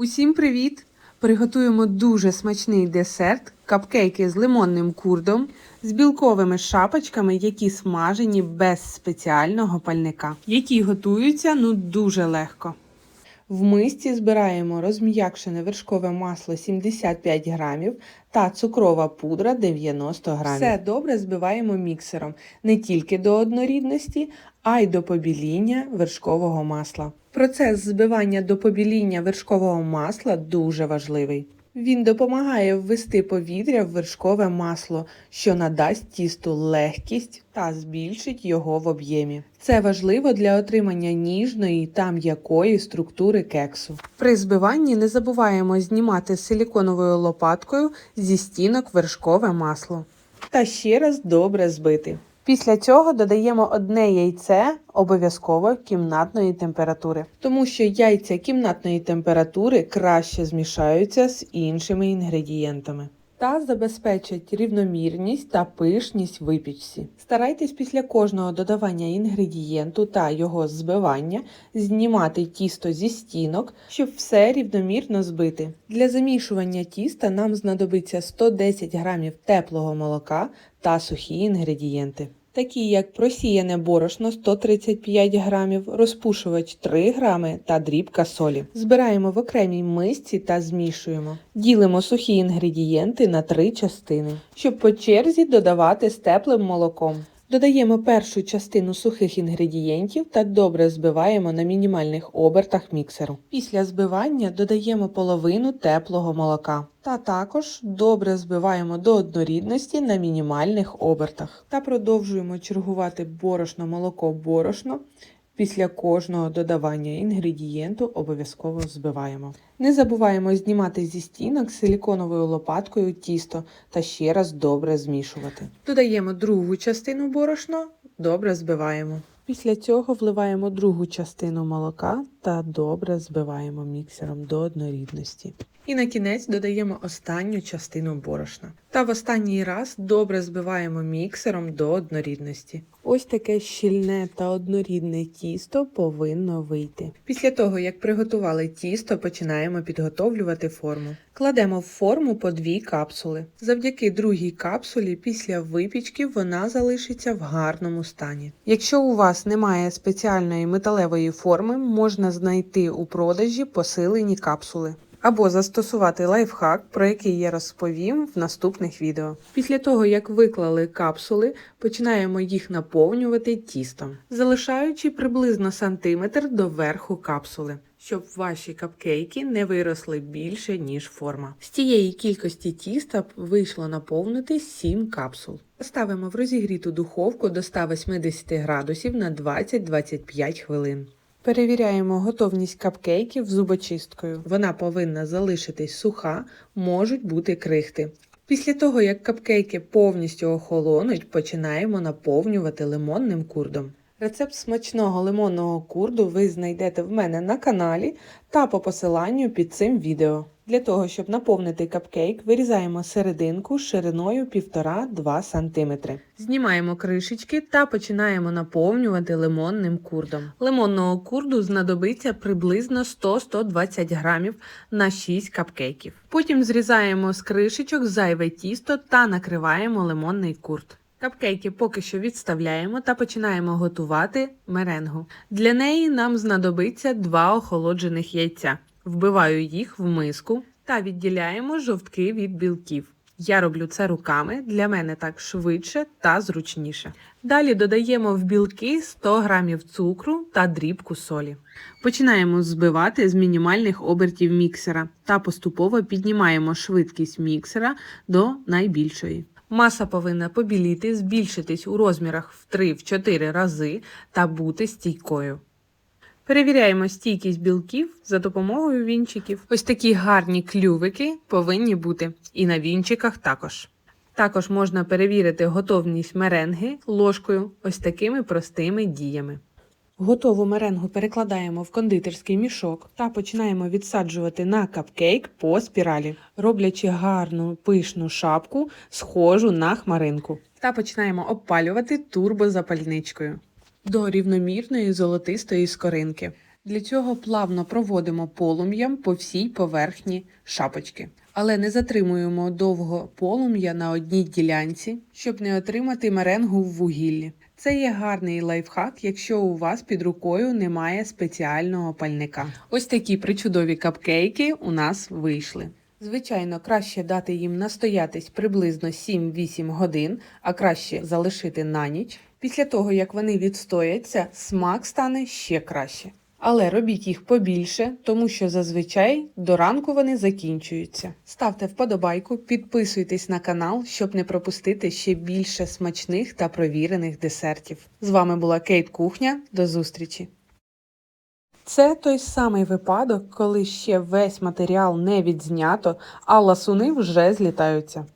Усім привіт! Приготуємо дуже смачний десерт, капкейки з лимонним курдом, з білковими шапочками, які смажені без спеціального пальника, які готуються ну дуже легко. В мисці збираємо розм'якшене вершкове масло 75 грамів та цукрова пудра 90 грамів. Все добре збиваємо міксером не тільки до однорідності, а й до побіління вершкового масла. Процес збивання до побіління вершкового масла дуже важливий. Він допомагає ввести повітря в вершкове масло, що надасть тісту легкість та збільшить його в об'ємі. Це важливо для отримання ніжної та м'якої структури кексу. При збиванні не забуваємо знімати силіконовою лопаткою зі стінок вершкове масло. Та ще раз добре збити. Після цього додаємо одне яйце обов'язково кімнатної температури, тому що яйця кімнатної температури краще змішаються з іншими інгредієнтами та забезпечать рівномірність та пишність випічці. Старайтесь після кожного додавання інгредієнту та його збивання знімати тісто зі стінок, щоб все рівномірно збити. Для замішування тіста нам знадобиться 110 грамів теплого молока та сухі інгредієнти. Такі як просіяне борошно 135 грамів, розпушувач 3 грами та дрібка солі. Збираємо в окремій мисці та змішуємо. Ділимо сухі інгредієнти на три частини, щоб по черзі додавати з теплим молоком. Додаємо першу частину сухих інгредієнтів та добре збиваємо на мінімальних обертах міксеру. Після збивання додаємо половину теплого молока. Та також добре збиваємо до однорідності на мінімальних обертах. Та продовжуємо чергувати борошно-молоко-борошно. Після кожного додавання інгредієнту обов'язково збиваємо. Не забуваємо знімати зі стінок силіконовою лопаткою тісто та ще раз добре змішувати. Додаємо другу частину борошна, добре збиваємо. Після цього вливаємо другу частину молока та добре збиваємо міксером до однорідності. І на кінець додаємо останню частину борошна. Та в останній раз добре збиваємо міксером до однорідності. Ось таке щільне та однорідне тісто повинно вийти. Після того, як приготували тісто, починаємо підготовлювати форму. Кладемо в форму по дві капсули. Завдяки другій капсулі після випічки вона залишиться в гарному стані. Якщо у вас немає спеціальної металевої форми, можна знайти у продажі посилені капсули. Або застосувати лайфхак, про який я розповім в наступних відео. Після того, як виклали капсули, починаємо їх наповнювати тістом, залишаючи приблизно сантиметр до верху капсули, щоб ваші капкейки не виросли більше, ніж форма. З тієї кількості тіста вийшло наповнити 7 капсул. Ставимо в розігріту духовку до 180 градусів на 20-25 хвилин. Перевіряємо готовність капкейків зубочисткою. Вона повинна залишитись суха, можуть бути крихти. Після того, як капкейки повністю охолонуть, починаємо наповнювати лимонним курдом. Рецепт смачного лимонного курду ви знайдете в мене на каналі та по посиланню під цим відео. Для того, щоб наповнити капкейк, вирізаємо серединку шириною 1,5-2 см. Знімаємо кришечки та починаємо наповнювати лимонним курдом. Лимонного курду знадобиться приблизно 100-120 грамів на 6 капкейків. Потім зрізаємо з кришечок зайве тісто та накриваємо лимонний курд. Капкейки поки що відставляємо та починаємо готувати меренгу. Для неї нам знадобиться два охолоджених яйця. Вбиваю їх в миску та відділяємо жовтки від білків. Я роблю це руками, для мене так швидше та зручніше. Далі додаємо в білки 100 г цукру та дрібку солі. Починаємо збивати з мінімальних обертів міксера та поступово піднімаємо швидкість міксера до найбільшої. Маса повинна побіліти, збільшитись у розмірах в 3-4 рази та бути стійкою. Перевіряємо стійкість білків за допомогою вінчиків. Ось такі гарні клювики повинні бути, і на вінчиках також. Також можна перевірити готовність меренги ложкою ось такими простими діями. Готову меренгу перекладаємо в кондитерський мішок та починаємо відсаджувати на капкейк по спіралі, роблячи гарну пишну шапку, схожу на хмаринку. Та починаємо обпалювати турбозапальничкою до рівномірної золотистої скоринки. Для цього плавно проводимо полум'ям по всій поверхні шапочки. Але не затримуємо довго полум'я на одній ділянці, щоб не отримати меренгу в вугіллі. Це є гарний лайфхак, якщо у вас під рукою немає спеціального пальника. Ось такі причудові капкейки у нас вийшли. Звичайно, краще дати їм настоятись приблизно 7-8 годин, а краще залишити на ніч. Після того, як вони відстояться, смак стане ще краще. Але робіть їх побільше, тому що зазвичай до ранку вони закінчуються. Ставте вподобайку, підписуйтесь на канал, щоб не пропустити ще більше смачних та провірених десертів. З вами була Кейт Кухня. До зустрічі! Це той самий випадок, коли ще весь матеріал не відзнято, а ласуни вже злітаються.